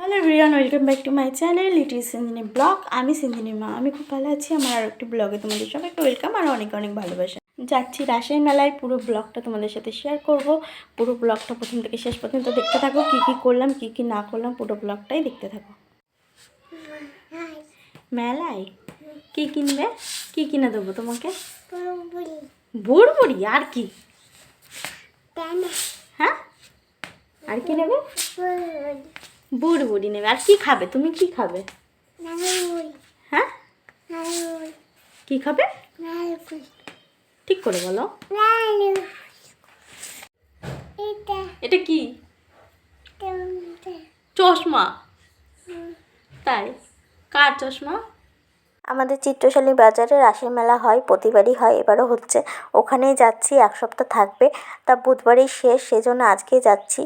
Hello Riyan welcome back to my channel is Sindhini vlog আমি সিন্ধিনী মা আমি খুব ভালো আছি। আমার আর একটি ব্লগে তোমাদের সবাইকে ওয়েলকাম আর অনেক অনেক ভালোবাসা। যাচ্ছি রাসের মেলায়। পুরো ব্লগটা তোমাদের সাথে শেয়ার করব। পুরো ব্লগটা প্রথম থেকে শেষ পর্যন্ত দেখতে থাকো। কী কী করলাম, কী কী না করলাম, পুরো ব্লগটাই দেখতে থাকো। মেলায় কী কিনবে? কী কিনে দেবো তোমাকে? বুড়বুড়ি আর কি? হ্যাঁ? আর কি নেবে? বুড়বুড়ি নেবে। আর কি খাবে? তুমি কি খাবে? হ্যাঁ? কি খাবে? ঠিক করে বলো। এটা। কি? চশমা। তাই। কার চশমা? আমাদের চিত্রশালী বাজারে রাসের মেলা হয়, প্রতিবারই হয়, এবারও হচ্ছে। ওখানেই যাচ্ছি, এক সপ্তাহ থাকবে। তা বুধবারই শেষ, সেজন্য আজকে যাচ্ছি।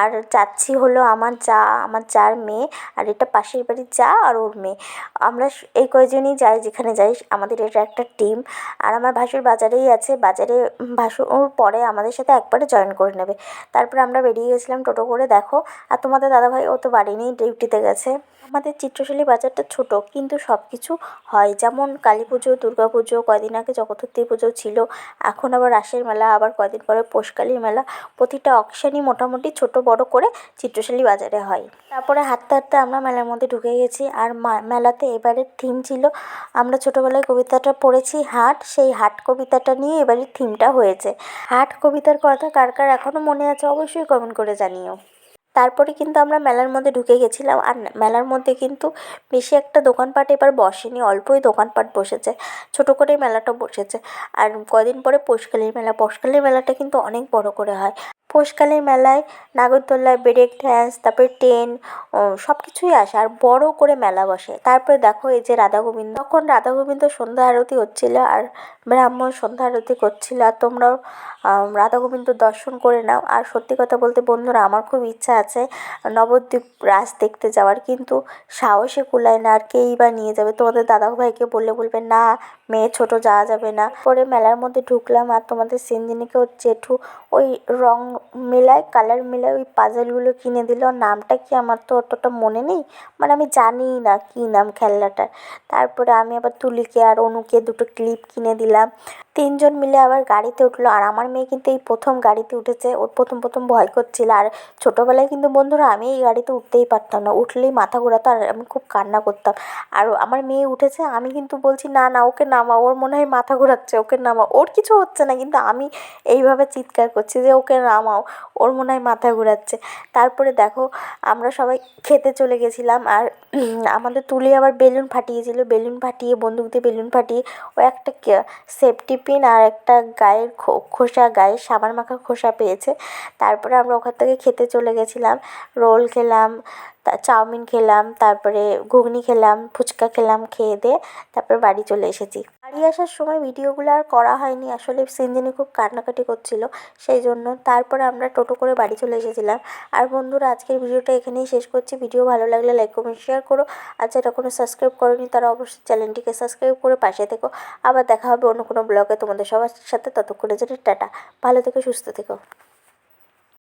আর যাচ্ছি হলো আমার যা, আমার যার মেয়ে, আর এটা পাশের বাড়ির যা আর ওর মেয়ে। আমরা এই কয়জনই যাই, যেখানে যাই, আমাদের এটা একটা টিম। আর আমার ভাসুর বাজারেই আছে, বাজারে ভাসুর পরে আমাদের সাথে একবারে জয়েন করে নেবে। তারপরে আমরা বেরিয়ে গেছিলাম টোটো করে, দেখো। আর তোমাদের দাদাভাই ও তো বাড়ি নেই, ডিউটিতে গেছে। আমাদের চিত্রশালী বাজারটা ছোট, কিন্তু সব কিছু হয়। যেমন কালী পুজো, দুর্গা পুজো, কয়দিন আগে জগদ্ধী পুজো ছিল, এখন আবার রাসের মেলা, আবার কয়দিন পরে পোষকালীর মেলা। প্রতিটা অকশানই মোটামুটি ছোট, বড় করে চিত্রশালী বাজারে হয়। তারপরে হাঁটতে হাঁটতে আমরা মেলার মধ্যে ঢুকে গেছি, আর মেলাতে এবারের থিম ছিল, আমরা ছোটোবেলায় কবিতাটা পড়েছি, হাট। সেই হাট কবিতাটা নিয়ে এবারের থিমটা হয়েছে। হাট কবিতার কথা কার কার এখনও মনে আছে অবশ্যই কমেন্ট করে জানিও। তারপরে কিন্তু আমরা মেলার মধ্যে ঢুকে গেছিলাম। আর মেলার মধ্যে কিন্তু বেশি একটা দোকানপাট এবার বসেনি, অল্পই দোকানপাট বসেছে, ছোট করেই মেলাটা বসেছে। আর কদিন পরে পৌষকালীর মেলা, পৌষকালীর মেলাটা কিন্তু অনেক বড় করে হয়। পৌষকালীর মেলায় নাগরদোল্লা ব্রেক ড্যান্স, তারপরে ট্রেন সব কিছুই আসে। আর বড় করে মেলা বসে। তারপরে দেখো এই যে রাধা গোবিন্দ। তখন রাধা গোবিন্দ সন্ধ্যা আরতি হচ্ছিল আর ব্রাহ্মণ সন্ধ্যা আরতি করছিল। আর তোমরাও রাধা গোবিন্দ দর্শন করে নাও। আর সত্যি কথা বলতে বন্ধুরা, আমার খুব ইচ্ছা আছে নবদ্বীপ রাস দেখতে যাওয়ার। কিন্তু সাহসে কুলায় না। আর কেই বা নিয়ে যাবে? তোমাদের দাদা ভাইকে বললে বলবে, না, মেয়ে ছোট যাওয়া যাবে না। পরে মেলার মধ্যে ঢুকলাম। আর তোমাদের সিনদিনীকে ওর জেঠু ওই রং মেলায় কালার মেলায় ওই পাজলগুলো কিনে দিল। নামটা কি আমার তো অতটা মনে নেই মানে আমি জানিই না কী নাম খেলনাটার। তারপরে আমি আবার তুলিকে আর অনুকে দুটো ক্লিপ কিনে দিলাম। তিনজন মিলে আবার গাড়িতে উঠল। আর আমার মেয়ে কিন্তু এই প্রথম গাড়িতে উঠেছে। ওর প্রথম প্রথম ভয় করছিল। আর ছোটোবেলায় কিন্তু বন্ধুরা, আমি এই গাড়িতে উঠতেই পারতাম না। উঠলেই মাথা ঘোরাতো আর আমি খুব কান্না করতাম। আর আমার মেয়ে উঠেছে, আমি কিন্তু বলছি, না না, ওকে নামা ওর মনে হয় মাথা ঘোরাচ্ছে, ওকে নামা ওর কিছু হচ্ছে না, কিন্তু আমি এইভাবে চিৎকার করছি যে, ওকে নামাও। ওর মনে হয় মাথা ঘোরাচ্ছে। তারপরে দেখো, আমরা সবাই খেতে চলে গেছিলাম। আর আমাদের তুলি আবার বেলুন ফাটিয়েছিল। বেলুন ফাটিয়ে, বন্দুক দিয়ে বেলুন ফাটিয়ে, ও একটা সেফটি পিন আর একটা গায়ের খোসা গায়ে সাবান মাখা খোসা পেয়েছে। তারপরে আমরা ওখান থেকে খেতে চলে গেছিলাম। রোল খেলাম চাউমিন খেলাম, তারপরে ঘুগনি খেলাম, ফুচকা খেলাম, খেয়ে দিয়ে তারপরে বাড়ি চলে এসেছি। বাড়ি আসার সময় ভিডিওগুলো আর করা হয়নি। আসলে সিনজিনি খুব কান্নাকাটি করছিল, সেই জন্য তারপরে আমরা টোটো করে বাড়ি চলে এসেছিলাম। আর বন্ধুরা, আজকের ভিডিওটা এখানেই শেষ করছি। ভিডিও ভালো লাগলে লাইক কমেন্ট শেয়ার করো। আর যারা কোনো সাবস্ক্রাইব করোনি, তারা অবশ্যই চ্যানেলটিকে সাবস্ক্রাইব করে পাশে থেকো। আবার দেখা হবে অন্য কোনো ব্লগে তোমাদের সবার সাথে। ততক্ষণে জন্য টাটা। ভালো থেকো, সুস্থ থেকো।